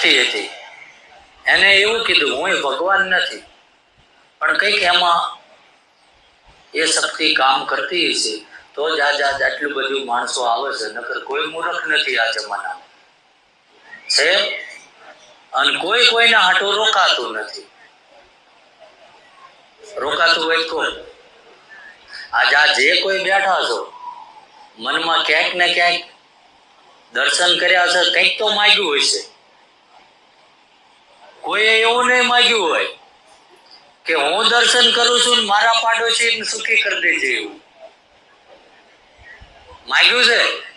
શક્તિ હતી એને એવું કીધું, હું ભગવાન નથી. પણ કંઈક એમાં એ શક્તિ કામ કરતી છે, તો જ આજ આજ આટલું બધું માણસો આવે છે, નકર કોઈ મૂર્ખ નથી આ જમાનામાં. છે? અને કોઈ કોઈના હાટો રોકાતું નથી. રોકાતું હોય કોણ? આજ આ જે કોઈ બેઠા છો, મનમાં ક્યાંક ને ક્યાંક દર્શન કર્યા છે કંઈક તો માગ્યું હોય છે. કોઈએ એવું નહીં માગ્યું હોય કે હું દર્શન કરું છું મારા પાડોશી સુખી કરી દેજે એવું. માગ્યું છે?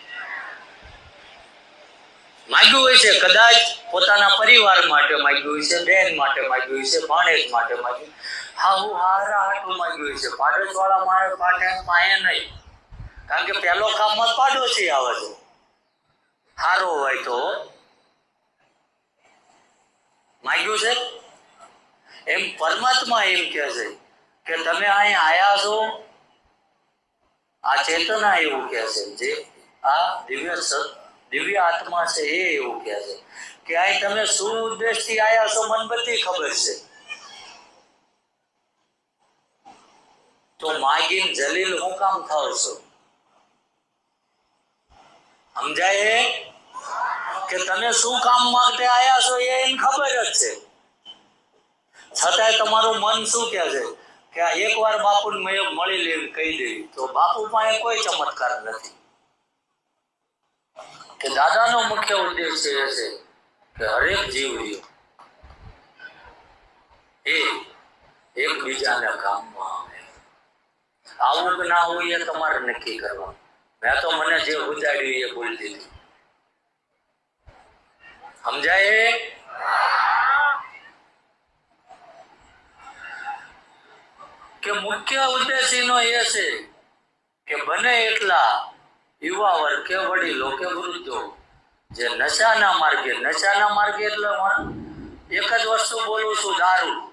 માગ્યું હોય છે. કદાચ પોતાના પરિવાર માટે માગ્યું હોય છે, બેન માટે માગ્યું છે, ભાણેજ માટે માગ્યું હા, હું હારા હાટું માગ્યું હોય છે. પાડોશ વાળા મારે પાટે પાયે નહીં. કારણ કે પહેલો કામમાં પાડોશી આવે છે. હારો હોય તો માગ્યું છે? એમ પરમાત્મા એમ કહે છે કે તમે અહીં આયા છો, આ ચેતના એવું કહે છે, જે આ દિવ્ય દિવ્ય આત્મા છે એ એવું કહે છે કે અહીં તમે શું ઉદ્દેશથી આયા છો મન બધી ખબર છે. તો માગીન જલીલ હું કામ થાવ છો સમજાય? કે તમે શું કામ માટે આયા છો એ એને ખબર જ છે. છતાંય તમારું મન શું કહે છે? કે આ એકવાર બાપુને મેં, મળી લેવી કહી દેવી. તો બાપુ પાસે કોઈ ચમત્કાર નથી. કે દાદાનો મુખ્ય ઉદ્દેશ એ છે કે હરેક જીવ એ એકબીજાને કામમાં આવે. આવું કે ના હોય એ તમારે નક્કી કરવાનું. મેં તો મને જે ઉજાડ્યું એ બોલી દીધું. સમજાય કે મુખ્ય ઉદ્દેશ એનો એ છે કે બને એટલા યુવા વર્ગ કે વડીલો કે વૃદ્ધો જે નશાના માર્ગે નશાના માર્ગે એટલે એક જ વસ્તુ બોલું છું, દારૂ.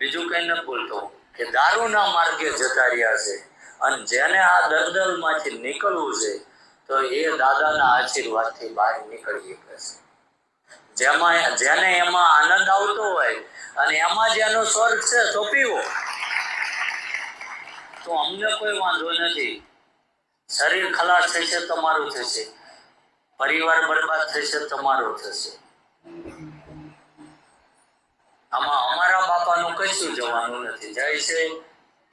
બીજું કઈ નથી બોલતો. કે દારૂના માર્ગે જતા રહ્યા છે અને જેને આ દલદલમાંથી નીકળવું છે, તો એ દાદાના આશીર્વાદથી બહાર નીકળી શકે છે. જેમાં જેને એમાં આનંદ આવતો હોય અને એમાં જેનો સ્વર્ગ છે, તો પીવો. તો અમને કોઈ વાંધો નથી. શરીર ખલાસ થશે તમારું થશે પરિવાર બરબાદ થશે તમારું થશે આમાં અમારા બાપાનું કશું જવાનું નથી. જાય છે,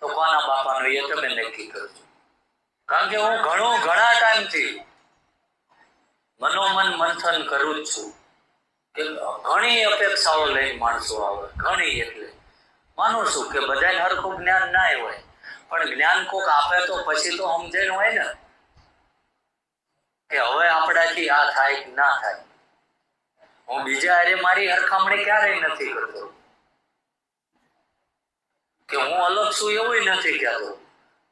તો કોના બાપાનું એ તમે નક્કી કરજો. કારણ કે હું ઘણું ઘણા ટાઈમથી મનોમન મંથન કરું જ છું. કે ઘણી અપેક્ષાઓ લઈને માણસો આવે, ઘણી એટલે. માનું છું કે બધાને હરખું જ્ઞાન ના હોય, પણ જ્ઞાન કોક આપે તો પછી તો સમજણ હોય ને. કે હવે આપણાથી આ થાય કે ના થાય. હું બીજા અરે મારી હરખામણી ક્યારેય નથી કરતો. કે હું અલગ છું એવું નથી કહેતો.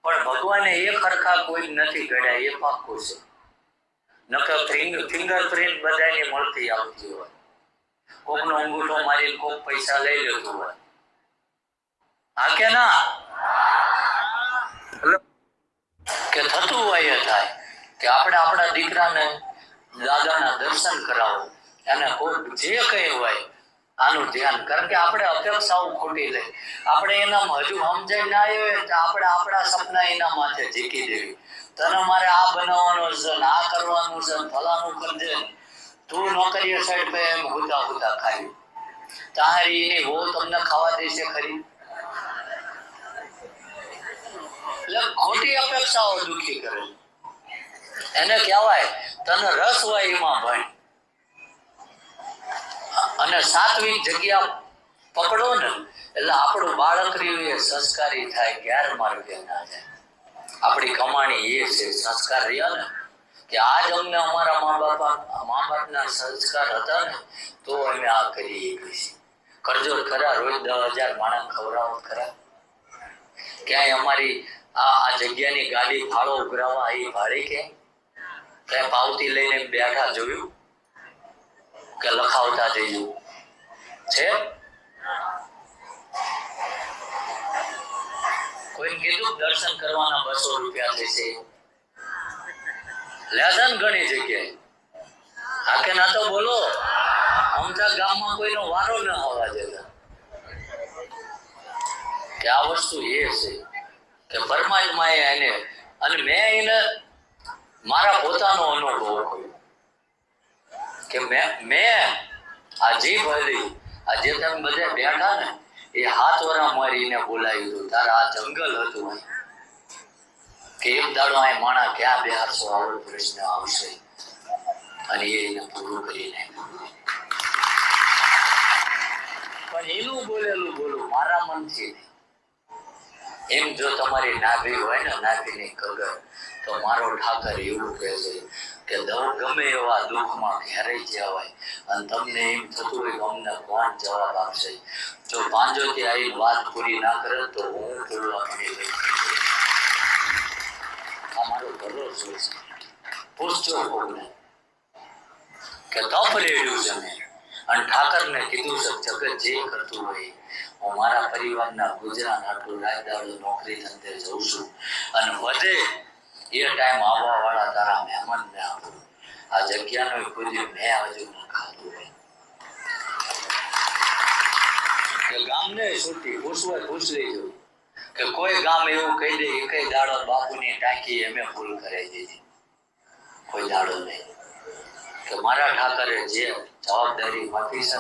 પણ ભગવાને એક હરખા કોઈ નથી ઘડ્યા એ પાક્કું છે. નકર ફિંગર પ્રિન્ટ બધાને મળતી આવતી હોય. કોકનો અંગૂઠો મારી કોક પૈસા લઈ લેતું હોય. હા કે ના? કે થતું હોય થાય. કે આપણે આપણા દીકરાને દાદાના દર્શન કરાવો. અને જે કહે હોય આનું ધ્યાન કારણ કે આપણે અપેક્ષાઓ ખોટી લઈ. આપણે એનામાં હજુ સમજાઈ ના આવ્યો તો આપણે આપણા સપના એના માથે જીકી દેવી. તને મારે આ બનાવવાનું છે આ કરવાનું છે ફલાનું કરજે. તું નોકરીએ સાઈડ પે એમ હુતા હુતા ખાયું. તારી એની વહુ તમને ખાવા દેશે ખરી. ખોટી અપેક્ષાઓ દુઃખી કરે. એને કહેવાય, તને રસ હોય એમાં ભણ. અને સાત્વિક જગ્યા પકડો ને, એટલે આપણું બાળક રહ્યું એ સંસ્કારી થાય ગેર માર્ગે ના જાય. આપણી કમાણી એ છે, સંસ્કાર રહ્યા ને કે આજ અમને અમારા મા બાપા મા બાપના સંસ્કાર હતા ને, તો અમે આ કરીએ કરજો ખરા, રોજ દસ હજાર માણસ ખવડાવો ખરા. ક્યાંય અમારી આ આ જગ્યાની ગાડી ફાળો ઉઘરાવા આવી ભાડે કે? ક્યાંય પાવતી લઈને બેઠા જોયું? કે લખાવતા જઈજો છે? કોઈ કીધું? દર્શન કરવાના બસો રૂપિયા થશે. લેસન ઘણી જગ્યાએ. હા ના તો બોલો આમ ગામમાં કોઈનો વારો ન હોવા દેતા. કે આ વસ્તુ એ છે કે પરમાત્માએ એને, અને મેં એને મારા પોતાનો અનુભવ કર્યો. કે મેં મેં આ જીભ હતી આ જે તમે બધા બેઠા ને, એ હાથ વરા મારીને બોલાવી હતું. તારા આ જંગલ હતું. કે એક દાડો અહીં માણા ક્યાં બેહારશો આવો પ્રશ્ન આવશે. અને એને પૂરું કરીને. પણ એનું બોલેલું બોલું મારા મનથી. એમ જો તમારી નાભી હોય ને, નાભીની કગર, તો મારો ઠાકર એવું કહે છે કે દવ ગમે એવા દુઃખમાં ઘેરાઈ ગયા હોય અને તમને એમ થતું હોય અમને કોણ જવાબ આપશે? જો પાંજોથી આવી વાત પૂરી ના કરે તો હું બોલવા મળી ગઈ આ મારો ભરોસો છે વધે એ ટાઈમ આવવા વાળા તારા મહેમાનને આપું. આ જગ્યાનો કોઈ મેં હજુ ન ખાધું હોય. ગામને છૂટી પૂછવાય પૂછ લેજો કે કોઈ ગામ એવું કહી દે, કે દાડો બાપુની ટાંકી એમે ફૂલ કરાવી દીધી. કોઈ દાડો નહીં. કે મારા ઠાકરે જે જવાબદારી માફી છે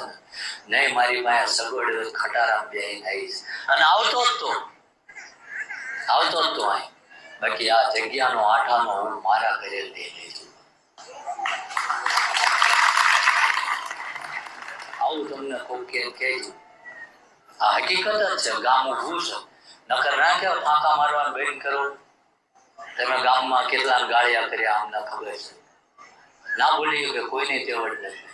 નહીં, મારી પાસે સગવડ ખટારા બે આવીશ. અને આવતો જ તો. આવતો જ તો અહીં. બાકી આ જગ્યાનો આઠાનો હું મારા ઘરે લઈ લેજો આવું તમને કોઈ કે આ હકીકત જ છે ગામ ઊભું છે? નકર ના કે ફાંકા મારવાનું બેન કરો. તમે ગામમાં કેટલા ગાળિયા કર્યા અમને ખબર છે. ના બોલી કે કોઈને તેવડ નથી.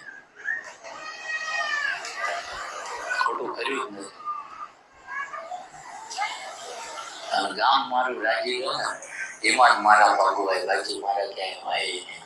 ખોટું કર્યું જ નથી. ગામ મારું રાજી ને, એમાં જ મારા પગ હોય બાકી મારા ક્યાંય હોય નહીં.